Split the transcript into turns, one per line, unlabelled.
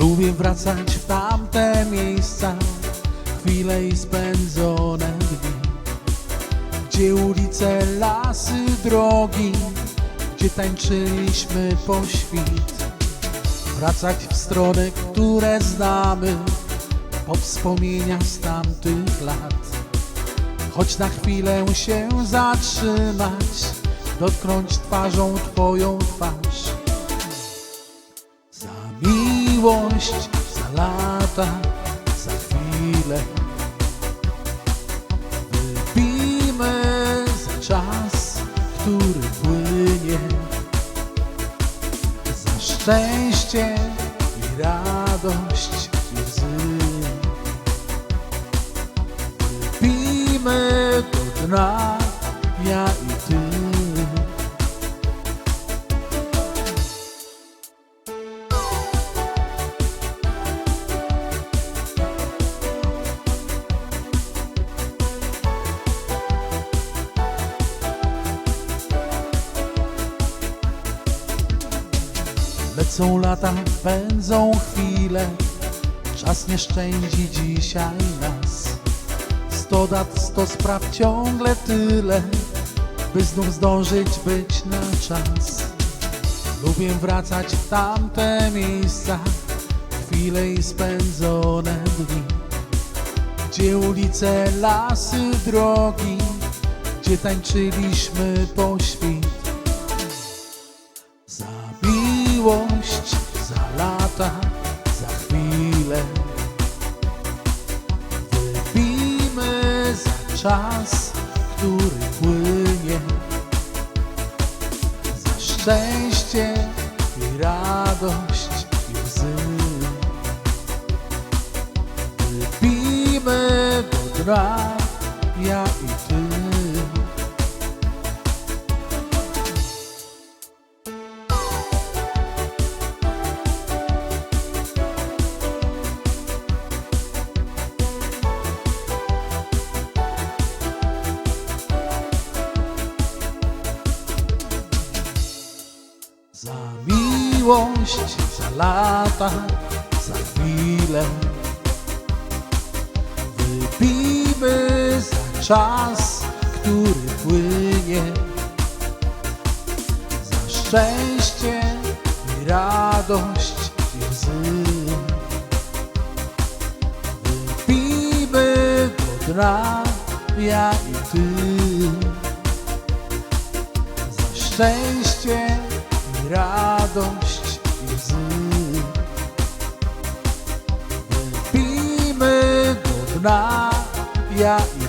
Lubię wracać w tamte miejsca, chwile i spędzone dni. Gdzie ulice, lasy, drogi, gdzie tańczyliśmy po świt. Wracać w strony, które znamy, po wspomnienia z tamtych lat. Choć na chwilę się zatrzymać, dotknąć twarzą Twoją twarz. Miłość, za lata, za chwilę. Wypijmy za czas, który płynie. Za szczęście i radość i łzy. Wypijmy do dna, ja i Lecą lata, pędzą chwile, czas nie szczędzi dzisiaj nas. Sto dat, sto spraw, ciągle tyle, by znów zdążyć być na czas. Lubię wracać w tamte miejsca, chwile i spędzone dni. Gdzie ulice, lasy, drogi, gdzie tańczyliśmy po czas, który płynie. Za szczęście i radość i łzy. Wypijmy do dna, ja i ty. Za miłość, za lata, za chwilę. Wypijmy za czas, który płynie. Za szczęście i radość i łzy. Wypijmy do dna, ja i ty za szczęście radość i łzy. Wypijmy do dna, ja i